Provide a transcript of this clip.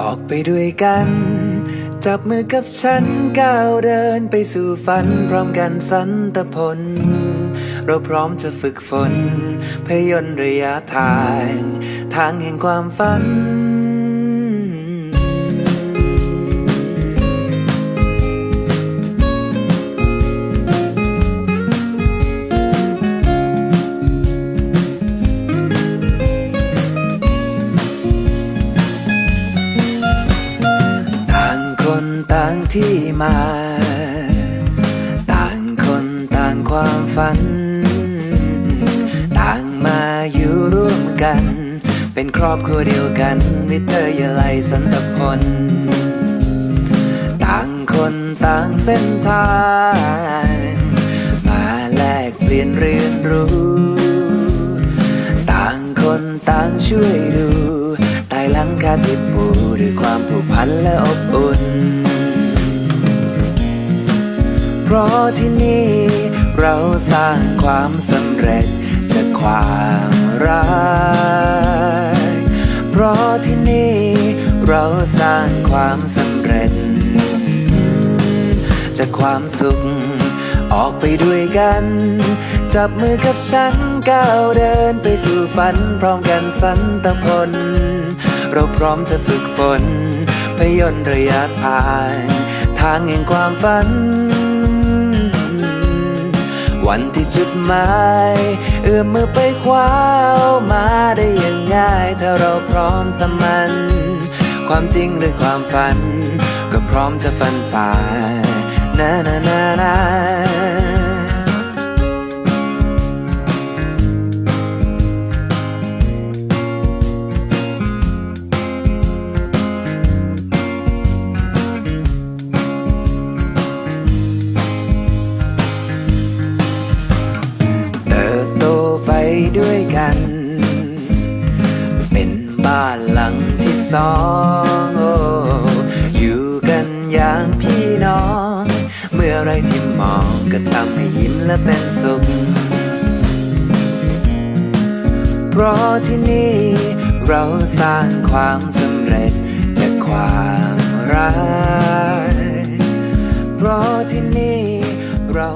ออกไปด้วยกัน จับมือกับฉันก้าวเดินไปสู่ฝัน พร้อมกันสันตพล เราพร้อมจะฝึกฝนพยนระยะทาง ทางแห่งความฝัน ที่มา ต่างคนต่างความฝัน ต่างมาอยู่ร่วมกัน เป็นครอบครัวเดียวกัน วิทยาลัยสันตพลต่างคนต่างเส้นทาง มาแลกเปลี่ยนเรียนรู้ ต่างคนต่างช่วยดูใต้หลังคาที่ปูด้วยความผูกพันและอบอุ่น เพราะที่นี่ เราสร้างความสำเร็จจากความรัก เพราะที่นี่ เราสร้างความสำเร็จ จากความสุข ออกไปด้วยกัน จับมือกับฉันก้าวเดินไปสู่ฝัน พร้อมกันสันตพล เราพร้อมจะฝึกฝนพยนต์ระยะทางทางแห่งความฝัน วันที่จุดหมาย เอื้อมมือไปคว้ามาได้อย่างง่าย ถ้าเราพร้อมทำมัน ความจริงหรือความฝัน ก็พร้อมจะฟันฝ่านานา ด้วยกัน เป็นบ้านหลังที่สองโอ้อยู่กันอย่างพี่น้อง เมื่อไรที่มองก็ทำให้ยิ้มและเป็นสุข เพราะที่นี่เราสร้างความสำเร็จจากความรักเพราะที่นี่เรา